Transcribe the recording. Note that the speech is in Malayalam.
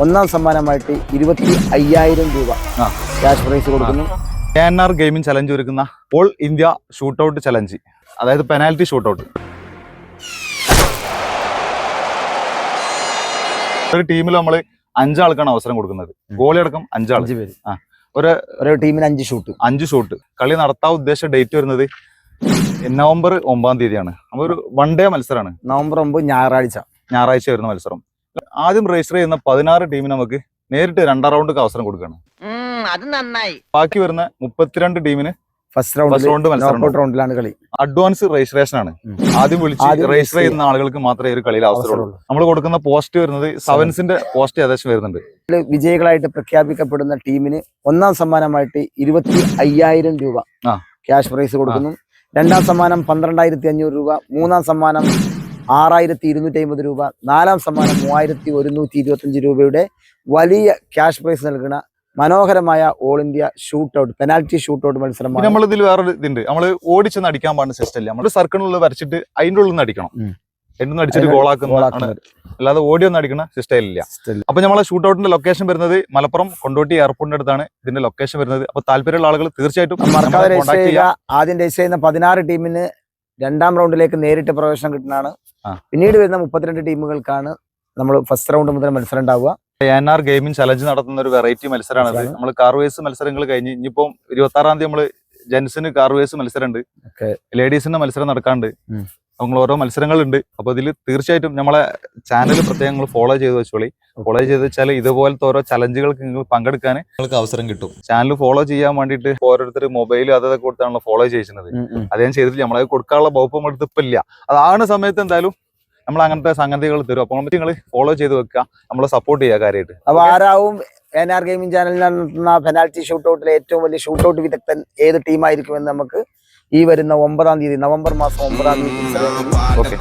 ഒന്നാം സമ്മാനമായിട്ട് ഇരുപത്തി അയ്യായിരം രൂപ ആ. ക്യാഷ് പ്രൈസ് കൊടുക്കുന്നു. K N R gaming challenge ഒരുക്കുന്ന ഓൾ ഇന്ത്യ ഷൂട്ടൗട്ട് ചലഞ്ച്. അതായത് പെനാൽറ്റി ഷൂട്ടൗട്ട്. ഒരു ടീമിൽ നമ്മൾ അഞ്ചാൾക്കാണ് അവസരം കൊടുക്കുന്നത്. ഗോളി അടക്കം അഞ്ചാൾ. അഞ്ച് പേര്. ഒരു ഒരു ടീമിന് അഞ്ച് ഷൂട്ട്. അഞ്ച് ഷൂട്ട്. കളി നടത്താൻ ഉദ്ദേശിച്ച ഡേറ്റ് വരുന്നത് നവംബർ ഒമ്പതാം തീയതിയാണ്. അപ്പൊ ഒരു വൺ ഡേ മത്സരമാണ്. നവംബർ ഒമ്പത് ഞായറാഴ്ച. ഞായറാഴ്ച വരുന്ന മത്സരം. ആദ്യം രജിസ്റ്റർ ചെയ്യുന്ന പതിനാറ് ടീമിന് നമുക്ക് നേരിട്ട് രണ്ടാം റൗണ്ട് അവസരം കൊടുക്കുകയാണ് അത് നന്നായി. ബാക്കി വരുന്ന മുപ്പത്തിരണ്ട് ടീമിന് ഫസ്റ്റ് ഫസ്റ്റ് റൗണ്ട് റൗണ്ട് റൗണ്ടിലാണ് കളി. അഡ്വാൻസ് രജിസ്ട്രേഷൻ ആണ്. ആദ്യം വിളിച്ച് രജിസ്റ്റർ ചെയ്യുന്ന ആളുകൾക്ക് മാത്രമേ ഈ ഒരു കളിയിൽ അവസരമുള്ളൂ. നമ്മൾ കൊടുക്കുന്ന പോസ്റ്റ് വരുന്നത് സെവൻസിന്റെ പോസ്റ്റ് ഏകദേശം വരുന്നുണ്ട്. വിജയികളായിട്ട് പ്രഖ്യാപിക്കപ്പെടുന്ന ടീമിന് ഒന്നാം സമ്മാനമായിട്ട് ഇരുപത്തി അയ്യായിരം രൂപ ആ. ക്യാഷ് പ്രൈസ് കൊടുക്കുന്നു. രണ്ടാം സമ്മാനം പന്ത്രണ്ടായിരത്തി അഞ്ഞൂറ് രൂപ. മൂന്നാം സമ്മാനം ആറായിരത്തി ഇരുന്നൂറ്റി അമ്പത് രൂപ. നാലാം സമ്മാനം മൂവായിരത്തി ഒരുന്നൂറ്റി ഇരുപത്തഞ്ച് രൂപയുടെ വലിയ ക്യാഷ് പ്രൈസ് നൽകുന്ന മനോഹരമായ all India shootout penalty shootout മത്സരമാണ്. നമ്മൾ ഇതിൽ വേറൊരു ഇതുണ്ട്. നമ്മൾ ഓടിച്ചെന്ന് അടിക്കാൻ പാടുന്ന സിസ്റ്റം ഇല്ല നമ്മൾ സർക്കിളിനുള്ളിൽ വരച്ചിട്ട് അതിന്റെ ഉള്ളിൽ നിന്ന് അടിക്കണം. ഉം. എണ്ണുന്ന് അടിച്ചിട്ട് ഗോളാക്കുന്ന അല്ലാതെ ഓടി ഒന്നും അടിക്കുന്ന സിസ്റ്റം ഇല്ല. അപ്പൊ നമ്മളെ ഷൂട്ട് ഔട്ടിന്റെ ലൊക്കേഷൻ വരുന്നത് മലപ്പുറം കൊണ്ടോട്ടി എയർപോർട്ടിന്റെ അടുത്താണ് ഇതിന്റെ ലൊക്കേഷൻ വരുന്നത്. അപ്പൊ താല്പര്യമുള്ള ആളുകൾ തീർച്ചയായിട്ടും ആദ്യം രജിസ്റ്റർ ചെയ്യുന്ന പതിനാറ് ടീമിന് രണ്ടാം റൗണ്ടിലേക്ക് നേരിട്ട് പ്രവേശനം കിട്ടുന്നതാണ് പിന്നീട് വരുന്ന മുപ്പത്തിരണ്ട് ടീമുകൾക്കാണ് നമ്മൾ ഫസ്റ്റ് റൗണ്ട് മുതൽ മത്സരം ഉണ്ടാവുക എൻ ആർ ഗെയിമിംഗ് ചലഞ്ച് നടത്തുന്ന ഒരു വെറൈറ്റി മത്സരമാണ് മത്സരം. നമ്മൾ കാർവേസ് മത്സരങ്ങൾ കഴിഞ്ഞ് ഇനിയിപ്പം ഇരുപത്തി ആറാം തീയതി നമ്മൾ ജെന്റ്സിന് കാർവേസ് മത്സരം ഉണ്ട് Okay. ലേഡീസിന്റെ മത്സരം നടക്കാണ്ട്. നമ്മൾ ഓരോ മത്സരങ്ങളുണ്ട്. അപ്പൊ ഇതിൽ തീർച്ചയായിട്ടും നമ്മളെ ചാനൽ പ്രത്യേകം നിങ്ങൾ ഫോളോ ചെയ്ത് വെച്ചോളി. ഫോളോ ചെയ്ത് വെച്ചാൽ ഇതുപോലത്തെ ഓരോ ചലഞ്ചുകൾക്ക് നിങ്ങൾ പങ്കെടുക്കാൻ നിങ്ങൾക്ക് അവസരം കിട്ടും. ചാനൽ ഫോളോ ചെയ്യാൻ വേണ്ടിയിട്ട് ഓരോരുത്തർ മൊബൈൽ അതൊക്കെ കൊടുത്താണല്ലോ ഫോളോ ചെയ്യുന്നത്. അത് ചെയ്തിട്ട് നമ്മളെ നമ്മളത് കൊടുക്കാനുള്ള വകുപ്പം എടുത്തിപ്പില്ല ഇപ്പൊ ഇല്ല. അതാണ് സമയത്ത് എന്തായാലും നമ്മൾ അങ്ങനത്തെ സംഗതികൾ തരും. അപ്പോൾ നിങ്ങൾ ഫോളോ ചെയ്ത് വെക്കുക. നമ്മളെ സപ്പോർട്ട് ചെയ്യുക കാര്യമായിട്ട് അപ്പൊ ആരാവും എൻ ആർ ഗെയിമിംഗ് ചാനലിൽ നടത്തുന്ന പെനാൽറ്റി ഷൂട്ടൗട്ടിലെ ഏറ്റവും വലിയ ഷൂട്ടൗട്ട് വിദഗ്ധൻ ഏത് ടീമായിരിക്കുമെന്ന് നമുക്ക് ഈ വരുന്ന ഒമ്പതാം തീയതി നവംബർ മാസം ഒമ്പതാം തീയതി. ഓക്കെ